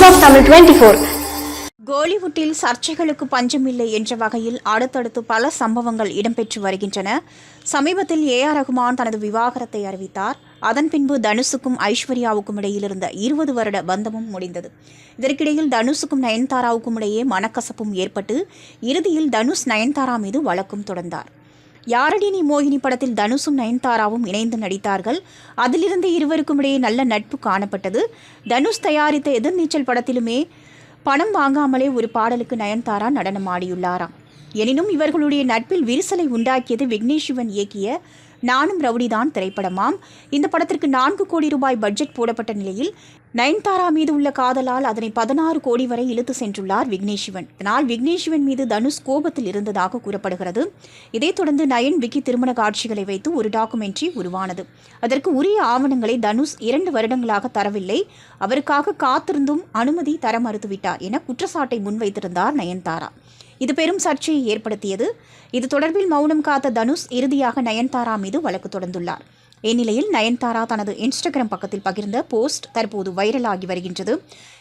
Voice of Tamil twenty four கோலிவுட்டில் சர்ச்சைகளுக்கு பஞ்சமில்லை என்ற வகையில் அடுத்தடுத்து பல சம்பவங்கள் இடம்பெற்று வருகின்றன. சமீபத்தில் ஏ ஆர் ரகுமான் தனது விவாகரத்தை அறிவித்தார். அதன் பின்பு தனுஷுக்கும் ஐஸ்வர்யாவுக்கும் இடையில் இருந்த இருபது வருட பந்தமும் முடிந்தது. இதற்கிடையில் தனுஷுக்கும் நயன்தாராவுக்கும் இடையே மனக்கசப்பும் ஏற்பட்டு இறுதியில் தனுஷ் நயன்தாரா மீது வழக்கும் தொடர்ந்தார். யாரடி நீ மோகினி படத்தில் தனுஷும் நயன்தாராவும் இணைந்து நடித்தார்கள்? அதிலிருந்து இருவருக்கும் இடையே நல்ல நட்பு காணப்பட்டது. தனுஷ் தயாரித்த எதிர்நீச்சல் படத்திலுமே பணம் வாங்காமலே ஒரு பாடலுக்கு நயன்தாரா நடனமாடியுள்ளாராம். எனினும் இவர்களுடைய நட்பில் விரிசலை உண்டாக்கியது விக்னேஷ் சிவன் இயக்கிய நானும் ரவுடிதான் திரைப்படமாம். இந்த படத்திற்கு நான்கு கோடி ரூபாய் பட்ஜெட் போடப்பட்ட நிலையில் நயன்தாரா மீது உள்ள காதலால் அதனை பதினாறு கோடி வரை இழுத்து சென்றுள்ளார் விக்னேஷ் சிவன் இதனால் விக்னேஷ் சிவன் மீது தனுஷ் கோபத்தில் இருந்ததாக கூறப்படுகிறது. இதைத் தொடர்ந்து நயன் விக்கி திருமண காட்சிகளை வைத்து ஒரு டாக்குமெண்ட்ரி உருவானது. அதற்கு உரிய ஆவணங்களை தனுஷ் இரண்டு வருடங்களாக தரவில்லை. அவருக்காக காத்திருந்தும் அனுமதி தர மறுத்துவிட்டார் என குற்றச்சாட்டை முன்வைத்திருந்தார் நயன்தாரா. இது பெரும் சர்ச்சையை ஏற்படுத்தியது. இது தொடர்பில் மௌனம் காத்த தனுஷ் இறுதியாக நயன்தாரா மீது வழக்கு தொடர்ந்துள்ளார். இந்நிலையில் நயன்தாரா தனது இன்ஸ்டாகிராம் பக்கத்தில் பகிர்ந்த போஸ்ட் தற்போது வைரலாகி வருகின்றது.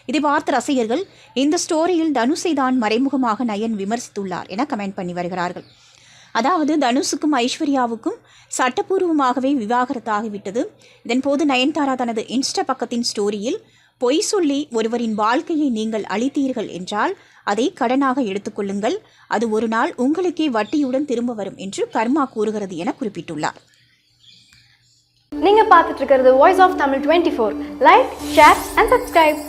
இதை பார்த்த ரசிகர்கள் இந்த ஸ்டோரியில் தனுஷை தான் மறைமுகமாக நயன் விமர்சித்துள்ளார் என கமெண்ட் பண்ணி வருகிறார்கள். அதாவது தனுஷுக்கும் ஐஸ்வர்யாவுக்கும் சட்டப்பூர்வமாகவே விவாகரத்தாகிவிட்டது. இதன்போது நயன்தாரா தனது இன்ஸ்டா பக்கத்தின் ஸ்டோரியில் பொய் சொல்லி ஒருவரின் வாழ்க்கையை நீங்கள் அளித்தீர்கள் என்றால் அதை கடனாக எடுத்துக்கொள்ளுங்கள் அது ஒரு நாள் உங்களுக்கே வட்டியுடன் திரும்ப வரும் என்று கர்மா கூறுகிறது என குறிப்பிட்டுள்ளார். நீங்க பார்த்துட்டு இருக்கிறது voice of Tamil twenty four like share and subscribe